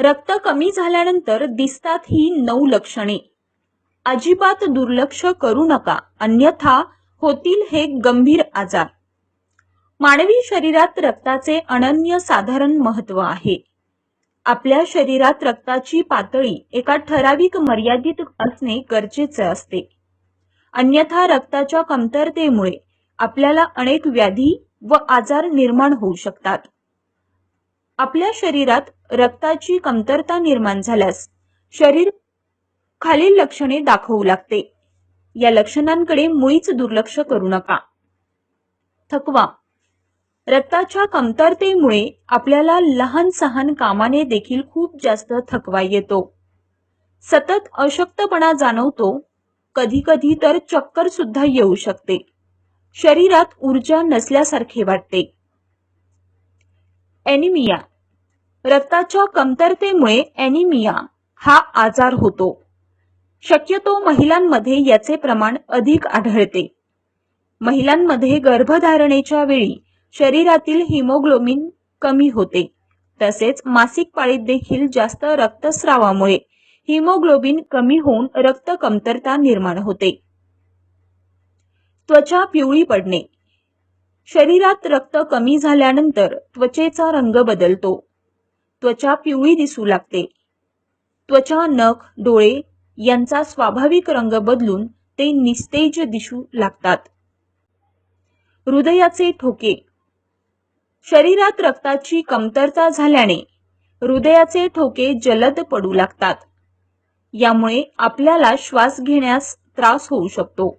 रक्त कमी झाल्यानंतर दिसतात ही नऊ लक्षणे. अजिबात दुर्लक्ष करू नका अन्यथा होतील हे गंभीर आजार. मानवी शरीरात रक्ताचे अनन्य साधारण महत्त्व आहे. आपल्या शरीरात रक्ताची पातळी एका ठराविक मर्यादित असणे गरजेचे असते. अन्यथा रक्ताच्या कमतरतेमुळे आपल्याला अनेक व्याधी व आजार निर्माण होऊ शकतात. आपल्या शरीरात रक्ताची कमतरता निर्माण झाल्यास शरीर खालील लक्षणे दाखवू लागते. या लक्षणांकडे मुळीच दुर्लक्ष करू नका. थकवा. रक्ताच्या कमतरतेमुळे आपल्याला लहान सहान कामाने देखील खूप जास्त थकवा येतो. सतत अशक्तपणा जाणवतो. कधी कधी तर चक्कर सुद्धा येऊ शकते. शरीरात ऊर्जा नसल्यासारखे वाटते. एनिमिया रक्ताच्या कमतरतेमुळे ॲनिमिया हा आजार होतो. शक्यतो महिलांमध्ये याचे प्रमाण अधिक आढळते. महिलांमध्ये गर्भधारणेच्या वेळी शरीरातील हिमोग्लोबिन कमी होते. तसेच मासिक पाळीत देखील जास्त रक्तस्रावामुळे हिमोग्लोबिन कमी होऊन रक्त कमतरता निर्माण होते. त्वचा पिवळी पडणे. शरीरात रक्त कमी झाल्यानंतर त्वचेचा रंग बदलतो. त्वचा पिवळी दिसू लागते. त्वचा नख डोळे यांचा स्वाभाविक रंग बदलून ते निस्तेज दिसू लागतात. हृदयाचे ठोके. शरीरात रक्ताची कमतरता झाल्याने हृदयाचे ठोके जलद पडू लागतात. यामुळे आपल्याला श्वास घेण्यास त्रास होऊ शकतो.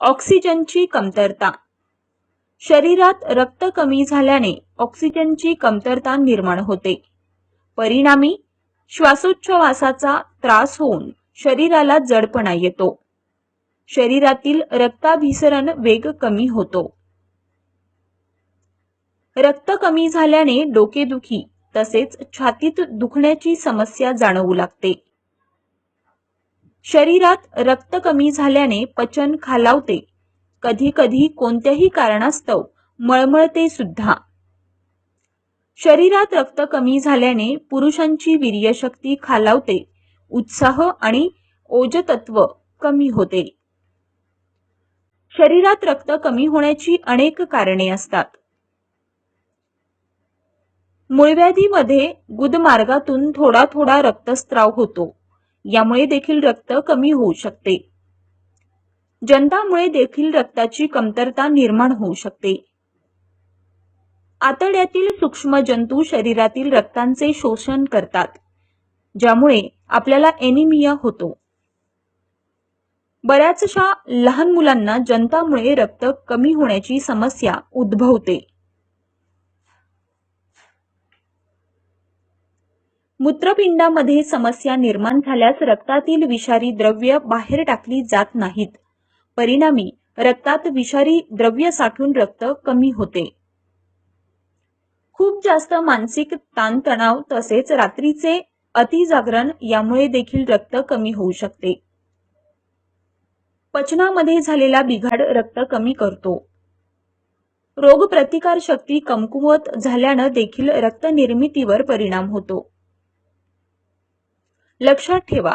ऑक्सिजनची कमतरता. शरीरात रक्त कमी झाल्याने ऑक्सिजनची कमतरता निर्माण होते. परिणामी श्वासोच्छवासाचा त्रास होऊन शरीराला जडपणा येतो. शरीरातील रक्ताभिसरण वेग कमी होतो. रक्त कमी झाल्याने डोकेदुखी तसेच छातीत दुखण्याची समस्या जाणवू लागते. शरीरात रक्त कमी झाल्याने पचन खालावते. कधी कधी कोणत्याही कारणास्तव मळमळते सुद्धा शरीरात रक्त कमी झाल्याने पुरुषांची वीर्यशक्ती खालावते उत्साह आणि ओजतत्व कमी होते. शरीरात रक्त कमी होण्याची अनेक कारणे असतात. मूळव्याधीमध्ये गुदमार्गातून थोडा थोडा रक्तस्त्राव होतो यामुळे देखील रक्त कमी होऊ शकते. जंतामुळे देखील रक्ताची कमतरता निर्माण होऊ शकते. आतड्यातील सूक्ष्म जंतू शरीरातील रक्तांचे शोषण करतात ज्यामुळे आपल्याला एनिमिया होतो. बऱ्याचशा लहान मुलांना जंतामुळे रक्त कमी होण्याची समस्या उद्भवते. मूत्रपिंडामध्ये समस्या निर्माण झाल्यास रक्तातील विषारी द्रव्य बाहेर टाकली जात नाहीत. परिणामी रक्तात विषारी द्रव्य साठून रक्त कमी होते. खूप जास्त मानसिक ताणतणाव तसेच रात्रीचे अतिजागरण यामुळे देखील रक्त कमी होऊ शकते. पचनामध्ये झालेला बिघाड रक्त कमी करतो. रोगप्रतिकार शक्ती कमकुवत झाल्यानं देखील रक्त निर्मितीवर परिणाम होतो. लक्षात ठेवा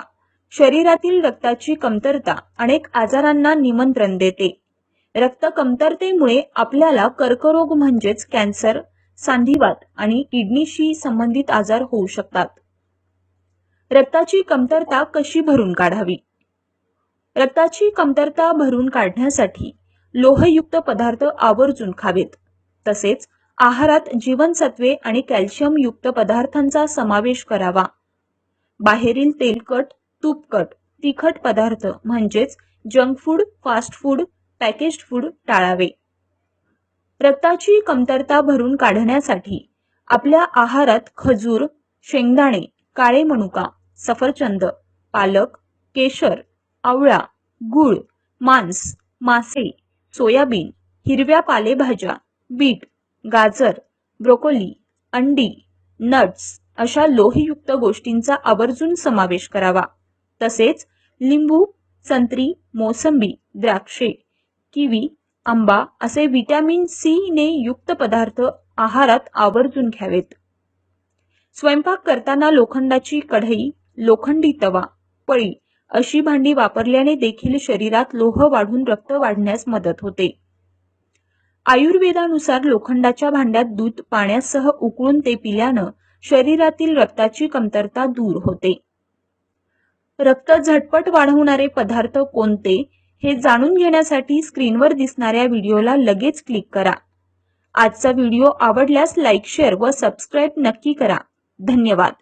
शरीरातील रक्ताची कमतरता अनेक आजारांना निमंत्रण देते. रक्त कमतरतेमुळे आपल्याला कर्करोग म्हणजेच कॅन्सर सांधिवात आणि किडनीशी संबंधित आजार होऊ शकतात. रक्ताची कमतरता कशी भरून काढावी? रक्ताची कमतरता भरून काढण्यासाठी लोहयुक्त पदार्थ आवर्जून खावेत. तसेच आहारात जीवनसत्वे आणि कॅल्शियम युक्त पदार्थांचा समावेश करावा. बाहेरील तेलकट तूपकट तिखट पदार्थ म्हणजेच junk food fast food packaged food टाळावे. रक्ताची कमतरता भरून काढण्यासाठी आपल्या आहारात खजूर शेंगदाणे काळे मनुका सफरचंद पालक केशर आवळा गूळ मांस मासे सोयाबीन हिरव्या पालेभाज्या बीट गाजर ब्रोकोली अंडी नट्स अशा लोहयुक्त गोष्टींचा आवर्जून समावेश करावा. तसेच लिंबू संत्री मोसंबी द्राक्षे किवी आंबा असे व्हिटॅमिन सी ने युक्त पदार्थ आहारात आवर्जून घ्यावेत. स्वयंपाक करताना लोखंडाची कढई लोखंडी तवा पळी अशी भांडी वापरल्याने देखील शरीरात लोह वाढून रक्त वाढण्यास मदत होते. आयुर्वेदानुसार लोखंडाच्या भांड्यात दूध पाण्यासह उकळून ते पिल्यानं शरीरातील रक्ताची कमतरता दूर होते. रक्त झटपट वाढवणारे पदार्थ कोणते हे जाणून घेण्यासाठी स्क्रीनवर दिसणाऱ्या व्हिडिओला लगेच क्लिक करा. आजचा व्हिडिओ आवडल्यास लाईक शेअर व सबस्क्राईब नक्की करा. धन्यवाद.